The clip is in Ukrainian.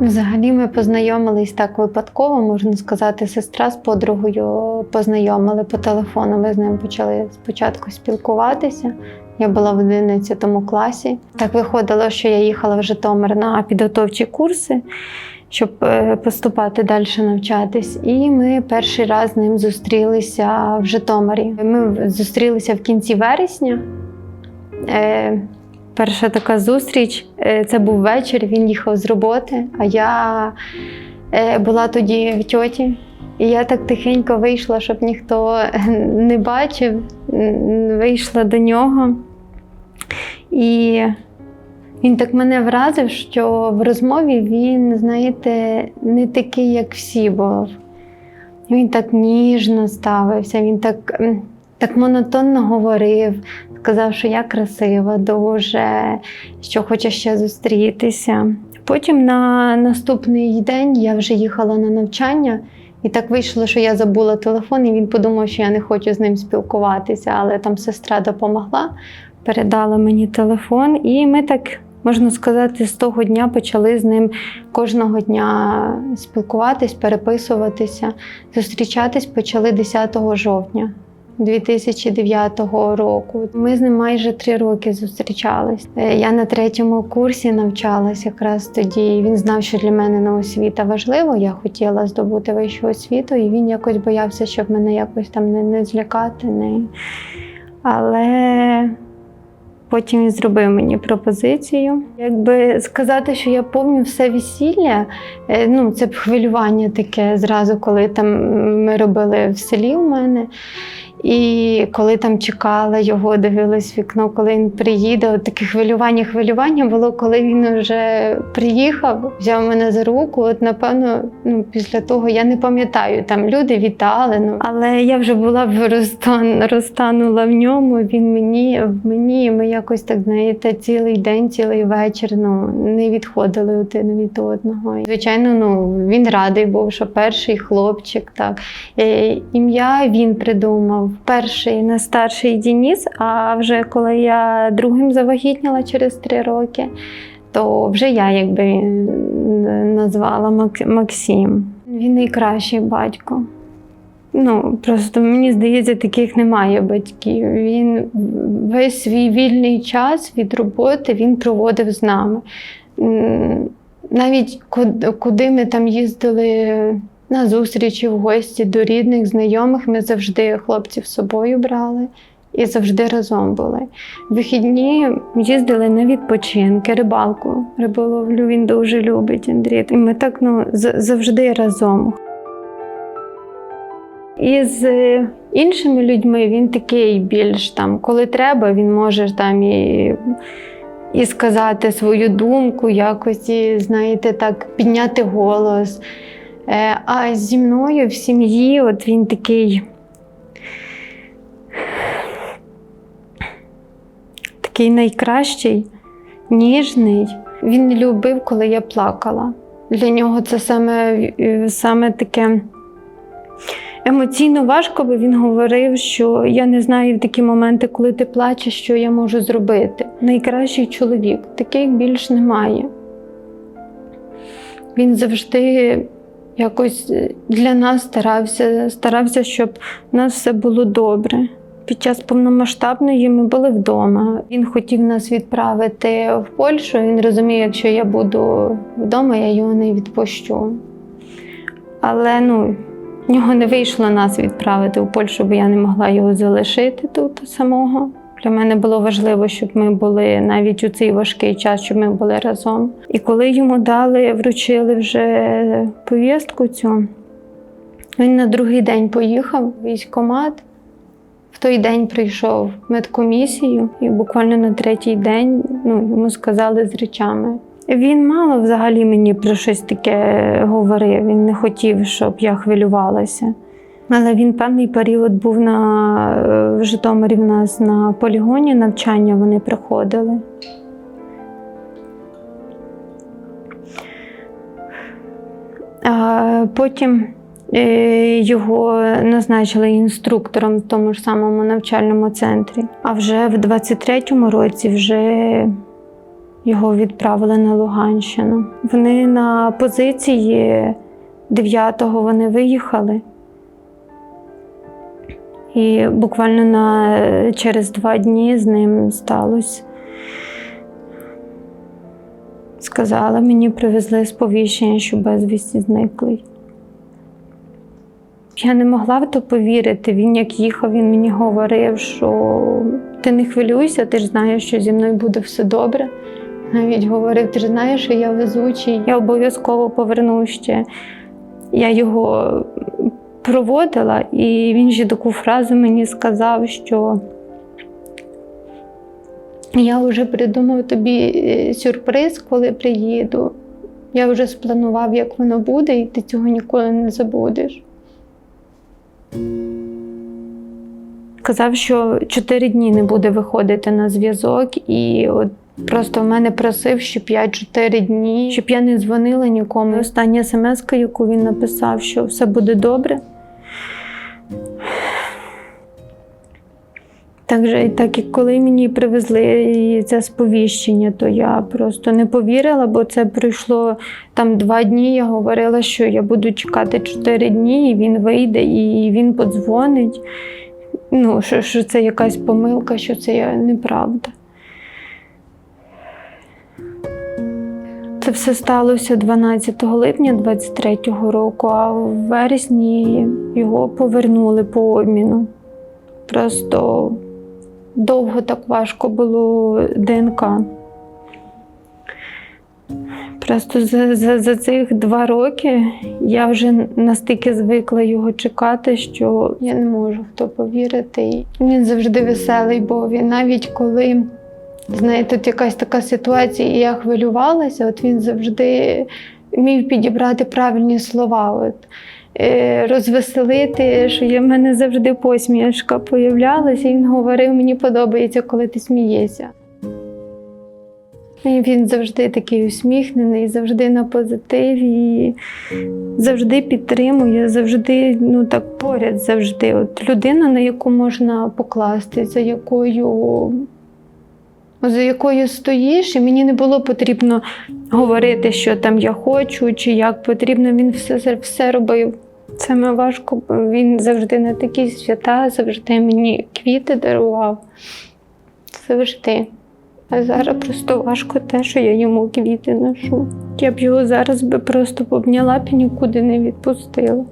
Взагалі ми познайомились так випадково, можна сказати, сестра з подругою познайомили по телефону. Ми з ним почали спочатку спілкуватися. Я була в 11 класі. Так виходило, що я їхала в Житомир на підготовчі курси, щоб е, поступати далі навчатись. І ми перший раз з ним зустрілися в Житомирі. Ми зустрілися в кінці вересня. Е, Перша така зустріч е, це був вечір. Він їхав з роботи, а я е, була тоді в тьоті. І я так тихенько вийшла, щоб ніхто не бачив. Вийшла до нього. І він так мене вразив, що в розмові він, знаєте, не такий, як всі був. Він так ніжно ставився, він так, так монотонно говорив, сказав, що я красива дуже, що хоче ще зустрітися. Потім на наступний день я вже їхала на навчання, і так вийшло, що я забула телефон, і він подумав, що я не хочу з ним спілкуватися, але там сестра допомогла, передала мені телефон, і ми так. Можна сказати, з того дня почали з ним кожного дня спілкуватись, переписуватися. Зустрічатись почали 10 жовтня 2009 року. Ми з ним майже три роки зустрічались. Е, Я на третьому курсі навчалась якраз тоді. Він знав, що для мене ну, освіта важлива. Я хотіла здобути вищу освіту, і він якось боявся, щоб мене якось там не, не злякати. Не... Але потім він зробив мені пропозицію. Якби сказати, що я пам'ятаю все весілля, е, ну це б хвилювання таке зразу, коли там ми робили в селі у мене. І коли там чекала його, дивилась вікно, коли він приїде, от таке хвилювання, хвилювання було, коли він вже приїхав, взяв мене за руку. От напевно, ну після того я не пам'ятаю, там люди вітали. Ну але я вже була в розтан, розтанула в ньому. Він мені в мені. Ми якось так знаєте, цілий день, цілий вечір. Ну не відходили один від одного. І, звичайно, ну він радий був, що перший хлопчик, так Е, ім'я він придумав. Перший не старший Дініс, а вже коли я другим завагітніла через три роки, то вже я якби назвала Максим. Він найкращий батько. Ну, просто мені здається, таких немає батьків. Він весь свій вільний час від роботи він проводив з нами. Навіть куди ми там їздили на зустрічі в гості до рідних, знайомих, ми завжди хлопців з собою брали і завжди разом були. Вихідні їздили на відпочинки, рибалку. Риболовлю він дуже любить Андрій. І ми так ну, завжди разом. І з е, іншими людьми він такий більш там, коли треба, він може там і, і сказати свою думку, якось, знаєте, так підняти голос. Е, А зі мною в сім'ї, от він такий. Такий найкращий, ніжний. Він любив, коли я плакала. Для нього це саме, саме таке емоційно важко, бо він говорив, що я не знаю в такі моменти, коли ти плачеш, що я можу зробити. Найкращий чоловік, таких більш немає. Він завжди якось для нас старався, старався, щоб у нас все було добре. Під час повномасштабної ми були вдома. Він хотів нас відправити в Польщу. Він розумів, якщо я буду вдома, я його не відпущу. Але ну, в нього не вийшло нас відправити в Польщу, бо я не могла його залишити тут самого. Для мене було важливо, щоб ми були навіть у цей важкий час, щоб ми були разом. І коли йому дали, вручили вже повістку цю, він на другий день поїхав в військкомат. В той день прийшов медкомісію, і буквально на третій день ну, йому сказали з речами. Він мало взагалі мені про щось таке говорив. Він не хотів, щоб я хвилювалася. Але він певний період був на е, в Житомирі в нас на полігоні навчання вони проходили. А потім е, його назначили інструктором в тому ж самому навчальному центрі. А вже в 23-му році вже його відправили на Луганщину. Вони на позиції 9-го вони виїхали. І буквально на, через два дні з ним сталося. Сказали, мені привезли сповіщення, що безвісті зниклий. Я не могла в то повірити. Він як їхав, він мені говорив, що ти не хвилюйся, ти ж знаєш, що зі мною буде все добре. Навіть говорив, ти ж знаєш, що я везучий, я обов'язково поверну ще. Я його проводила, і він ще таку фразу мені сказав, що я вже придумав тобі е, сюрприз, коли приїду. Я вже спланував, як воно буде, і ти цього ніколи не забудеш. Казав, що чотири дні не буде виходити на зв'язок, і от просто в мене просив, щоб я чотири дні, щоб я не дзвонила нікому. Остання смс, яку він написав, що все буде добре. Так так як коли мені привезли це сповіщення, то я просто не повірила, бо це пройшло там два дні. Я говорила, що я буду чекати чотири дні, і він вийде, і він подзвонить. Ну, що, що це якась помилка, що це неправда. Це все сталося 12 липня 23-го року, а в вересні його повернули по обміну. Просто довго так важко було ДНК. Просто за, за, за цих два роки я вже настільки звикла його чекати, що я не можу в то повірити. Він завжди веселий, бо він навіть коли, знаєте, тут якась така ситуація, і я хвилювалася, от він завжди вмів підібрати правильні слова. От. Е, Розвеселити, що в мене завжди посмішка появлялася, і він говорив, мені подобається, коли ти смієшся. І він завжди такий усміхнений, завжди на позитиві, завжди підтримує, завжди ну так поряд завжди. От людина, на яку можна покласти, за якою, за якою стоїш, і мені не було потрібно говорити, що там я хочу, чи як потрібно. Він все, все робив. Саме важко, бо він завжди на такі свята, завжди мені квіти дарував. Завжди. А зараз просто важко те, що я йому квіти ношу. Я б його зараз би просто обняла б і нікуди не відпустила.